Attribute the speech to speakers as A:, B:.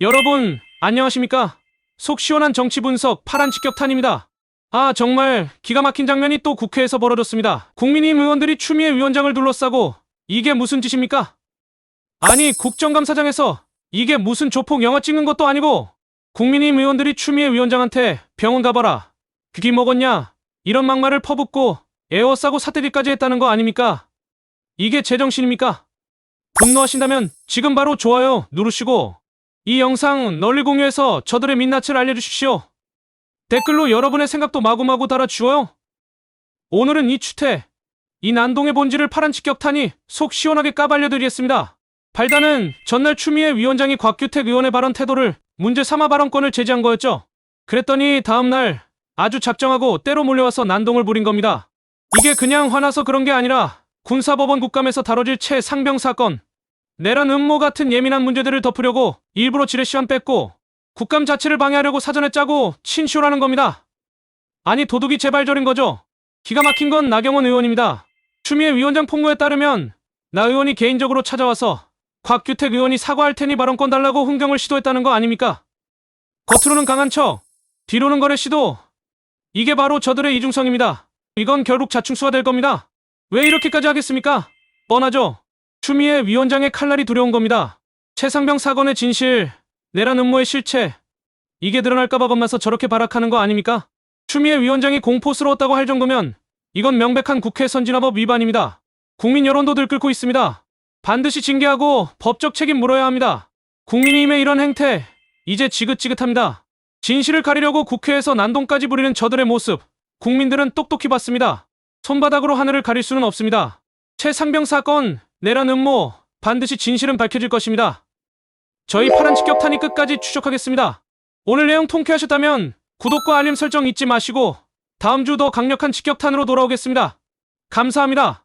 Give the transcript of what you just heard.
A: 여러분, 안녕하십니까? 속 시원한 정치 분석 파란 직격탄입니다. 아, 정말 기가 막힌 장면이 또 국회에서 벌어졌습니다. 국민의힘 의원들이 추미애 위원장을 둘러싸고 이게 무슨 짓입니까? 아니, 국정감사장에서 이게 무슨 조폭 영화 찍는 것도 아니고 국민의힘 의원들이 추미애 위원장한테 병원 가봐라. 귀 먹었냐? 이런 막말을 퍼붓고 에어싸고 사태리까지 했다는 거 아닙니까? 이게 제정신입니까? 분노하신다면 지금 바로 좋아요 누르시고 이 영상 널리 공유해서 저들의 민낯을 알려주십시오. 댓글로 여러분의 생각도 마구마구 달아주어요. 오늘은 이 추태, 이 난동의 본질을 파란 직격탄이 속 시원하게 까발려드리겠습니다. 발단은 전날 추미애 위원장이 곽규택 의원의 발언 태도를 문제 삼아 발언권을 제지한 거였죠. 그랬더니 다음날 아주 작정하고 때로 몰려와서 난동을 부린 겁니다. 이게 그냥 화나서 그런 게 아니라 군사법원 국감에서 다뤄질 최상병 사건, 내란 음모 같은 예민한 문제들을 덮으려고 일부러 지뢰 시간 뺐고 국감 자체를 방해하려고 사전에 짜고 친쇼라는 겁니다. 아니 도둑이 재발절인 거죠. 기가 막힌 건 나경원 의원입니다. 추미애 위원장 폭로에 따르면 나 의원이 개인적으로 찾아와서 곽규택 의원이 사과할 테니 발언권 달라고 훈경을 시도했다는 거 아닙니까? 겉으로는 강한 척, 뒤로는 거래 시도. 이게 바로 저들의 이중성입니다. 이건 결국 자충수가 될 겁니다. 왜 이렇게까지 하겠습니까? 뻔하죠. 추미애 위원장의 칼날이 두려운 겁니다. 최상병 사건의 진실, 내란 음모의 실체, 이게 드러날까봐 겁나서 저렇게 발악하는 거 아닙니까? 추미애 위원장이 공포스러웠다고 할 정도면 이건 명백한 국회 선진화법 위반입니다. 국민 여론도 들끓고 있습니다. 반드시 징계하고 법적 책임 물어야 합니다. 국민의힘의 이런 행태, 이제 지긋지긋합니다. 진실을 가리려고 국회에서 난동까지 부리는 저들의 모습, 국민들은 똑똑히 봤습니다. 손바닥으로 하늘을 가릴 수는 없습니다. 최상병 사건, 내란 음모, 반드시 진실은 밝혀질 것입니다. 저희 파란 직격탄이 끝까지 추적하겠습니다. 오늘 내용 통쾌하셨다면 구독과 알림 설정 잊지 마시고 다음 주 더 강력한 직격탄으로 돌아오겠습니다. 감사합니다.